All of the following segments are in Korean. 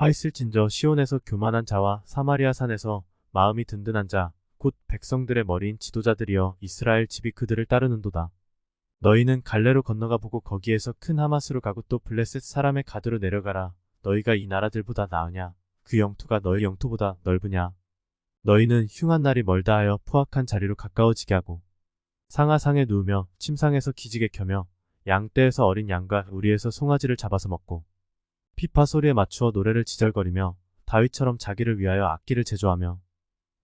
화 있을진저 시온에서 교만한 자와 사마리아 산에서 마음이 든든한 자, 곧 백성들의 머리인 지도자들이여 이스라엘 집이 그들을 따르는도다. 너희는 갈래로 건너가 보고 거기에서 큰 하마스로 가고 또 블레셋 사람의 가드로 내려가라. 너희가 이 나라들보다 나으냐? 그 영토가 너희 영토보다 넓으냐? 너희는 흉한 날이 멀다 하여 포악한 자리로 가까워지게 하고 상하상에 누우며 침상에서 기지개 켜며 양떼에서 어린 양과 우리에서 송아지를 잡아서 먹고 피파 소리에 맞추어 노래를 지절거리며 다윗처럼 자기를 위하여 악기를 제조하며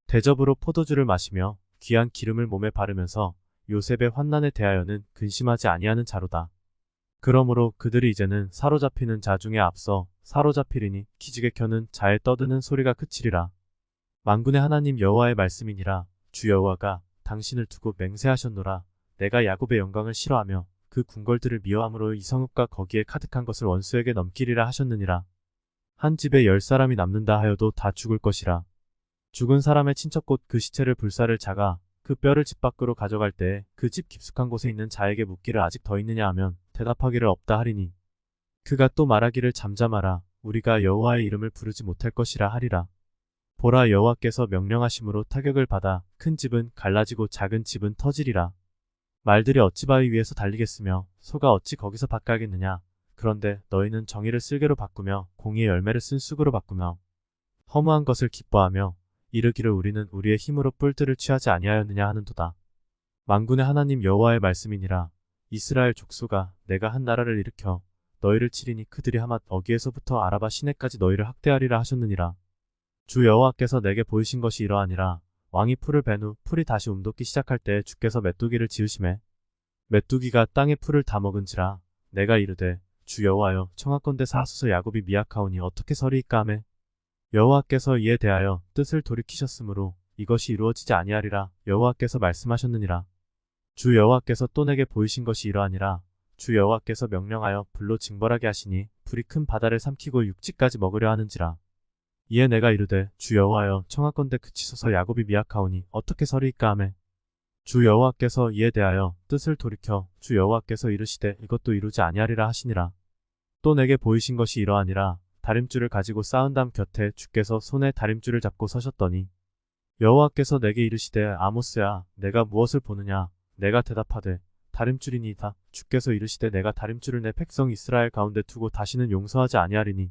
대접으로 포도주를 마시며 귀한 기름을 몸에 바르면서 요셉의 환난에 대하여는 근심하지 아니하는 자로다. 그러므로 그들이 이제는 사로잡히는 자 중에 앞서 사로잡히리니 기지개 켜는 자의 떠드는 소리가 그치리라. 만군의 하나님 여호와의 말씀이니라 주 여호와가 당신을 두고 맹세하셨노라 내가 야곱의 영광을 싫어하며 그 궁궐들을 미워함으로 이 성읍과 거기에 가득한 것을 원수에게 넘기리라 하셨느니라. 한 집에 열 사람이 남는다 하여도 다 죽을 것이라. 죽은 사람의 친척 곧그 시체를 불사를 자가 그 뼈를 집 밖으로 가져갈 때 그 집 깊숙한 곳에 있는 자에게 묻기를 아직 더 있느냐 하면 대답하기를 없다 하리니 그가 또 말하기를 잠잠하라 우리가 여호와의 이름을 부르지 못할 것이라 하리라. 보라 여호와께서 명령하심으로 타격을 받아 큰 집은 갈라지고 작은 집은 터지리라. 말들이 어찌 바위 위에서 달리겠으며 소가 어찌 거기서 밭가겠느냐. 그런데 너희는 정의를 쓸개로 바꾸며 공의의 열매를 쓴 쑥으로 바꾸며 허무한 것을 기뻐하며 이르기를 우리는 우리의 힘으로 뿔들을 취하지 아니하였느냐 하는도다. 만군의 하나님 여호와의 말씀이니라. 이스라엘 족속아 내가 한 나라를 일으켜 너희를 치리니 그들이 하맛 어기에서부터 아라바 시내까지 너희를 학대하리라 하셨느니라. 주 여호와께서 내게 보이신 것이 이러하니라. 왕이 풀을 벤 후 풀이 다시 움돋기 시작할 때 주께서 메뚜기를 지으심에 메뚜기가 땅의 풀을 다 먹은지라 내가 이르되 주 여호와여 청하건대 사하소서 야곱이 미약하오니 어떻게 서리이까 하매? 여호와께서 이에 대하여 뜻을 돌이키셨으므로 이것이 이루어지지 아니하리라 여호와께서 말씀하셨느니라. 주 여호와께서 또 내게 보이신 것이 이러하니라. 주 여호와께서 명령하여 불로 징벌하게 하시니 불이 큰 바다를 삼키고 육지까지 먹으려 하는지라 이에 내가 이르되 주 여호와여 청하건대 그치소서 야곱이 미약하오니 어떻게 서리이까 하매? 주 여호와께서 이에 대하여 뜻을 돌이켜 주 여호와께서 이르시되 이것도 이루지 아니하리라 하시니라. 또 내게 보이신 것이 이러하니라. 다림줄을 가지고 쌓은 담 곁에 주께서 손에 다림줄을 잡고 서셨더니 여호와께서 내게 이르시되 아모스야 내가 무엇을 보느냐? 내가 대답하되 다림줄이니이다. 주께서 이르시되 내가 다림줄을 내 백성 이스라엘 가운데 두고 다시는 용서하지 아니하리니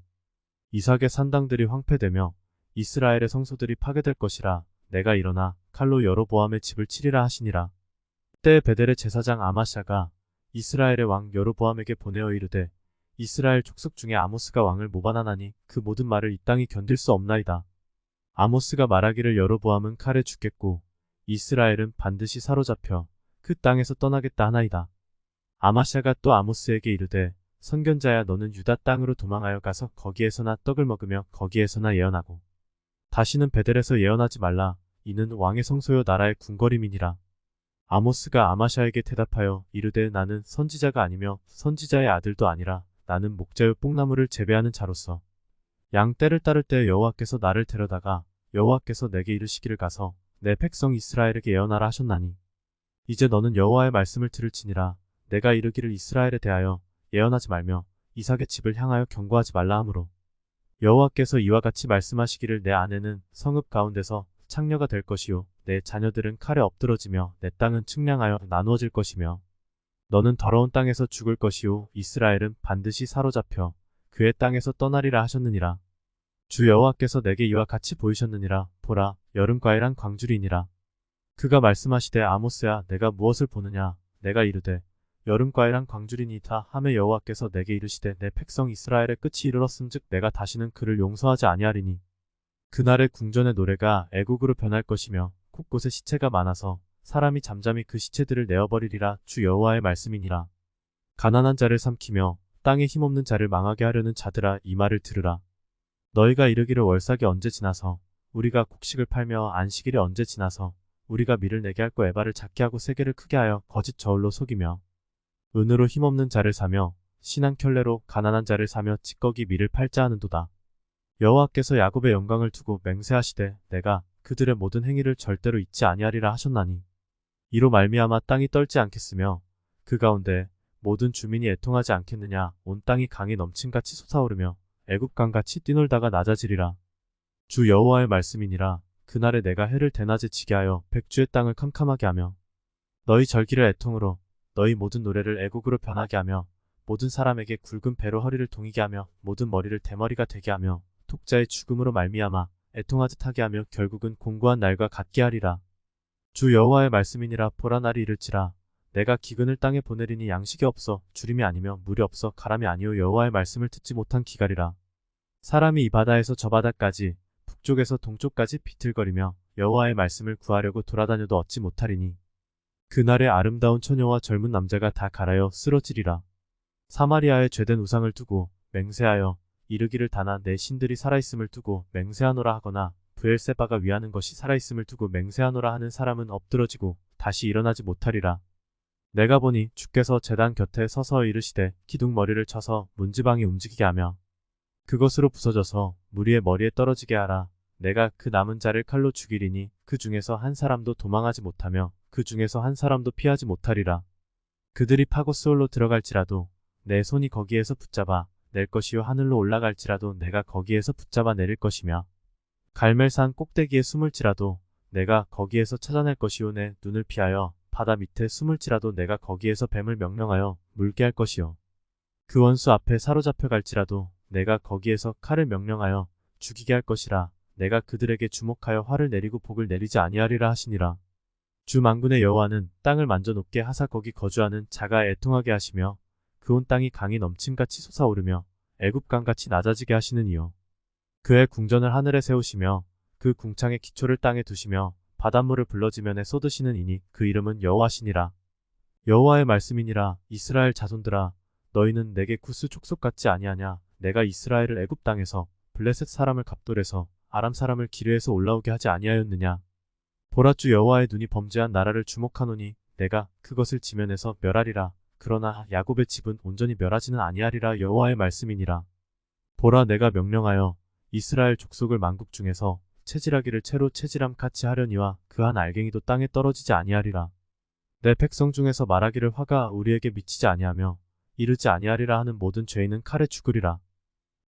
이삭의 산당들이 황폐되며 이스라엘의 성소들이 파괴될 것이라 내가 일어나 칼로 여로보암의 집을 치리라 하시니라 때에 베델의 제사장 아마샤가 이스라엘의 왕 여로보암에게 보내어 이르되 이스라엘 족속 중에 아모스가 왕을 모반하나니 그 모든 말을 이 땅이 견딜 수 없나이다. 아모스가 말하기를 여로보암은 칼에 죽겠고 이스라엘은 반드시 사로잡혀 그 땅에서 떠나겠다 하나이다. 아마샤가 또 아모스에게 이르되 선견자야 너는 유다 땅으로 도망하여 가서 거기에서나 떡을 먹으며 거기에서나 예언하고 다시는 베델에서 예언하지 말라 이는 왕의 성소요 나라의 궁궐임이니라. 아모스가 아마샤에게 대답하여 이르되 나는 선지자가 아니며 선지자의 아들도 아니라 나는 목자요 뽕나무를 재배하는 자로서 양 떼를 따를 때 여호와께서 나를 데려다가 여호와께서 내게 이르시기를 가서 내 백성 이스라엘에게 예언하라 하셨나니 이제 너는 여호와의 말씀을 들을지니라 내가 이르기를 이스라엘에 대하여 예언하지 말며 이삭의 집을 향하여 경고하지 말라 하므로 여호와께서 이와 같이 말씀하시기를 내 아내는 성읍 가운데서 창녀가 될 것이요 내 자녀들은 칼에 엎드러지며 내 땅은 측량하여 나누어질 것이며 너는 더러운 땅에서 죽을 것이요 이스라엘은 반드시 사로잡혀 그의 땅에서 떠나리라 하셨느니라. 주 여호와께서 내게 이와 같이 보이셨느니라. 보라, 여름 과일한 광주리니라. 그가 말씀하시되 아모스야 내가 무엇을 보느냐. 내가 이르되 여름 과일한 광주리니타 하며 여호와께서 내게 이르시되 내 백성 이스라엘의 끝이 이르렀음즉 내가 다시는 그를 용서하지 아니하리니 그날의 궁전의 노래가 애국으로 변할 것이며 곳곳에 시체가 많아서 사람이 잠잠히 그 시체들을 내어버리리라 주 여호와의 말씀이니라. 가난한 자를 삼키며 땅에 힘없는 자를 망하게 하려는 자들아 이 말을 들으라. 너희가 이르기를 월삭이 언제 지나서 우리가 곡식을 팔며 안식일이 언제 지나서 우리가 밀을 내게 할고 에바를 작게 하고 세계를 크게 하여 거짓 저울로 속이며 은으로 힘없는 자를 사며 신한 켤레로 가난한 자를 사며 찌꺼기 밀을 팔자 하는도다. 여호와께서 야곱의 영광을 두고 맹세하시되 내가 그들의 모든 행위를 절대로 잊지 아니하리라 하셨나니 이로 말미암아 땅이 떨지 않겠으며 그 가운데 모든 주민이 애통하지 않겠느냐 온 땅이 강이 넘침같이 솟아오르며 애굽강같이 뛰놀다가 낮아지리라. 주 여호와의 말씀이니라 그날에 내가 해를 대낮에 지게 하여 백주의 땅을 캄캄하게 하며 너희 절기를 애통으로 너희 모든 노래를 애곡으로 변하게 하며 모든 사람에게 굵은 배로 허리를 동이게 하며 모든 머리를 대머리가 되게 하며 독자의 죽음으로 말미암아 애통하듯 하게 하며 결국은 공고한 날과 같게 하리라. 주 여호와의 말씀이니라 보라 날이 이를지라 내가 기근을 땅에 보내리니 양식이 없어 주림이 아니며 물이 없어 가람이 아니오 여호와의 말씀을 듣지 못한 기갈이라. 사람이 이 바다에서 저 바다까지 북쪽에서 동쪽까지 비틀거리며 여호와의 말씀을 구하려고 돌아다녀도 얻지 못하리니 그날에 아름다운 처녀와 젊은 남자가 다 갈아여 쓰러지리라. 사마리아에 죄된 우상을 두고 맹세하여 이르기를 다나 내 신들이 살아있음을 두고 맹세하노라 하거나 부엘세바가 위하는 것이 살아있음을 두고 맹세하노라 하는 사람은 엎드러지고 다시 일어나지 못하리라. 내가 보니 주께서 재단 곁에 서서 이르시되 기둥 머리를 쳐서 문지방이 움직이게 하며 그것으로 부서져서 무리의 머리에 떨어지게 하라. 내가 그 남은 자를 칼로 죽이리니 그 중에서 한 사람도 도망하지 못하며 그 중에서 한 사람도 피하지 못하리라. 그들이 파고 스올로 들어갈지라도 내 손이 거기에서 붙잡아 낼 것이요 하늘로 올라갈지라도 내가 거기에서 붙잡아 내릴 것이며 갈멜산 꼭대기에 숨을지라도 내가 거기에서 찾아낼 것이요 내 눈을 피하여 바다 밑에 숨을지라도 내가 거기에서 뱀을 명령하여 물게 할 것이요 그 원수 앞에 사로잡혀 갈지라도 내가 거기에서 칼을 명령하여 죽이게 할 것이라 내가 그들에게 주목하여 화를 내리고 복을 내리지 아니하리라 하시니라 주 만군의 여호와는 땅을 만져 높게 하사 거기 거주하는 자가 애통하게 하시며 그 온 땅이 강이 넘침같이 솟아오르며 애굽강같이 낮아지게 하시는 이요. 그의 궁전을 하늘에 세우시며 그 궁창의 기초를 땅에 두시며 바닷물을 불러지면에 쏟으시는 이니 그 이름은 여호와시니라. 여호와의 말씀이니라. 이스라엘 자손들아 너희는 내게 구스 족속 같지 아니하냐? 내가 이스라엘을 애굽 땅에서 블레셋 사람을 갑돌에서 아람 사람을 기르에서 올라오게 하지 아니하였느냐 보라 주 여호와의 눈이 범죄한 나라를 주목하노니 내가 그것을 지면에서 멸하리라. 그러나 야곱의 집은 온전히 멸하지는 아니하리라 여호와의 말씀이니라. 보라 내가 명령하여 이스라엘 족속을 만국 중에서 체질하기를 채로 체질함 같이 하려니와 그 한 알갱이도 땅에 떨어지지 아니하리라. 내 백성 중에서 말하기를 화가 우리에게 미치지 아니하며 이르지 아니하리라 하는 모든 죄인은 칼에 죽으리라.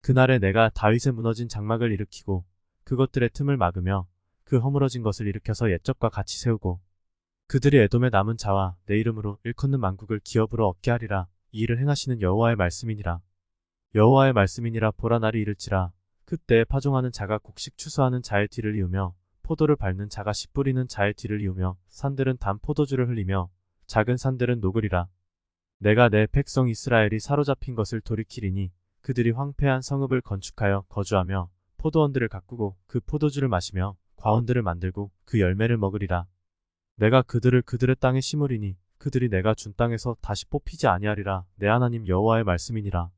그날에 내가 다윗의 무너진 장막을 일으키고 그것들의 틈을 막으며 그 허물어진 것을 일으켜서 옛적과 같이 세우고 그들이 에돔의 남은 자와 내 이름으로 일컫는 만국을 기업으로 얻게 하리라. 이 일을 행하시는 여호와의 말씀이니라. 여호와의 말씀이니라. 보라 날이 이를지라. 그때 파종하는 자가 곡식 추수하는 자의 뒤를 이으며 포도를 밟는 자가 씨 뿌리는 자의 뒤를 이으며 산들은 단 포도주를 흘리며 작은 산들은 녹으리라. 내가 내 백성 이스라엘이 사로잡힌 것을 돌이키리니 그들이 황폐한 성읍을 건축하여 거주하며 포도원들을 가꾸고 그 포도주를 마시며 과원들을 만들고 그 열매를 먹으리라. 내가 그들을 그들의 땅에 심으리니 그들이 내가 준 땅에서 다시 뽑히지 아니하리라 내 하나님 여호와의 말씀이니라.